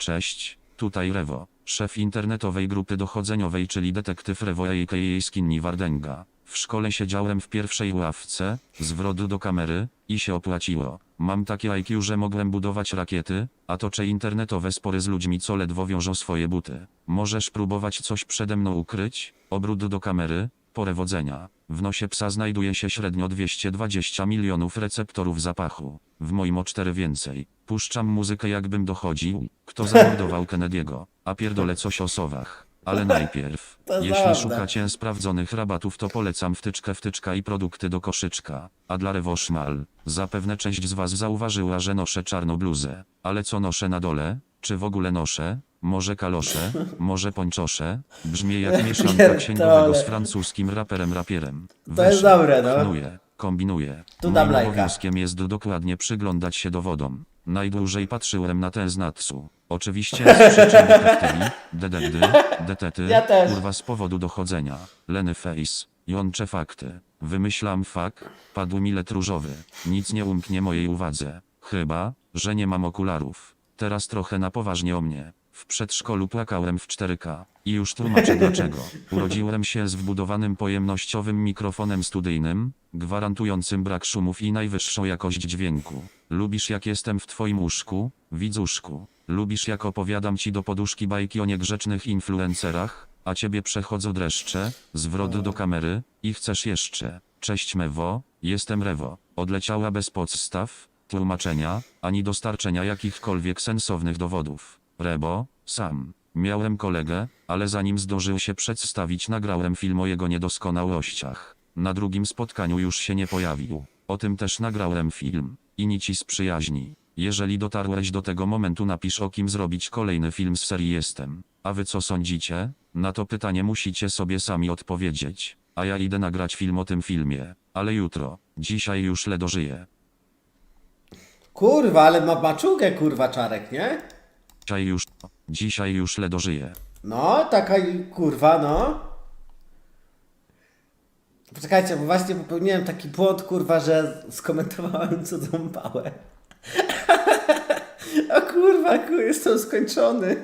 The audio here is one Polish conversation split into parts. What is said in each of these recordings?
Cześć, tutaj Rewo, szef internetowej grupy dochodzeniowej, czyli detektyw Rewo a.k.a. Skinny Wardenga. W szkole siedziałem w pierwszej ławce, zwrot do kamery, i się opłaciło. Mam takie IQ, że mogłem budować rakiety, a toczę internetowe spory z ludźmi, co ledwo wiążą swoje buty. Możesz próbować coś przede mną ukryć? Obrót do kamery, porewodzenia. W nosie psa znajduje się średnio 220 milionów receptorów zapachu. W moim o cztery więcej. Puszczam muzykę jakbym dochodził, kto zamordował Kennedy'ego, a pierdolę coś o sowach. Ale najpierw, jeśli szukacie sprawdzonych rabatów, to polecam wtyczkę wtyczka i produkty do koszyczka. A dla Rewoszmal, zapewne część z was zauważyła, że noszę czarną bluzę. Ale co noszę na dole? Czy w ogóle noszę? Może kalosze? Może pończosze? Brzmi jak mieszanka księgowego z francuskim raperem rapierem. To jest dobre, no. Knuje, kombinuje. Tu dam Moim lajka. obowiązkiem jest dokładnie przyglądać się dowodom. Najdłużej patrzyłem na ten z Natsu. Oczywiście z przyczyn detektywi, dedekdy, detety, Ja też. kurwa z powodu dochodzenia. Leny face, jącze fakty. Wymyślam fak, padł mi let różowy. Nic nie umknie mojej uwadze. Chyba, że nie mam okularów. Teraz trochę na poważnie o mnie. W przedszkolu płakałem w 4K. I już tłumaczę dlaczego. Urodziłem się z wbudowanym pojemnościowym mikrofonem studyjnym, gwarantującym brak szumów i najwyższą jakość dźwięku. Lubisz jak jestem w twoim łóżku, widzuszku. Lubisz jak opowiadam ci do poduszki bajki o niegrzecznych influencerach, a ciebie przechodzą dreszcze, zwrot do kamery, i chcesz jeszcze. Cześć Mewo, jestem Rewo. Odleciała bez podstaw, tłumaczenia, ani dostarczenia jakichkolwiek sensownych dowodów. Rebo, sam. Miałem kolegę, ale zanim zdążył się przedstawić, nagrałem film o jego niedoskonałościach. Na drugim spotkaniu już się nie pojawił. O tym też nagrałem film. I nici z przyjaźni. Jeżeli dotarłeś do tego momentu, napisz o kim zrobić kolejny film z serii Jestem. A wy co sądzicie? Na to pytanie musicie sobie sami odpowiedzieć. A ja idę nagrać film o tym filmie. Ale jutro. Dzisiaj już ledo żyje. Kurwa, ale ma maczugę, kurwa, czarek, nie? Dzisiaj już. Dzisiaj już ledo żyje. No, taka kurwa, no. Poczekajcie, bo właśnie popełniłem taki błąd, kurwa, że skomentowałem cudzą pałę. O kurwa, kur, jestem skończony.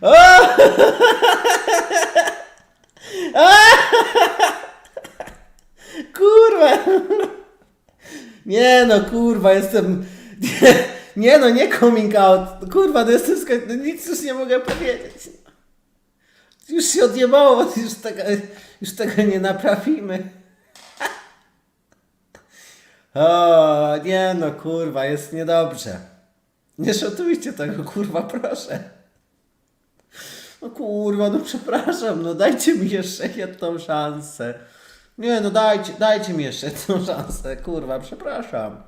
O! Kurwa. Nie no, kurwa, jestem... Nie, no, nie coming out. Kurwa, no jestem skończony. No nic już nie mogę powiedzieć. Już się odjebało, już tego, już tego nie naprawimy. O, nie no, kurwa, jest niedobrze. Nie szotujcie tego, kurwa, proszę. No kurwa, no przepraszam, no dajcie mi jeszcze jedną szansę. Nie no, dajcie, dajcie mi jeszcze jedną szansę, kurwa, przepraszam.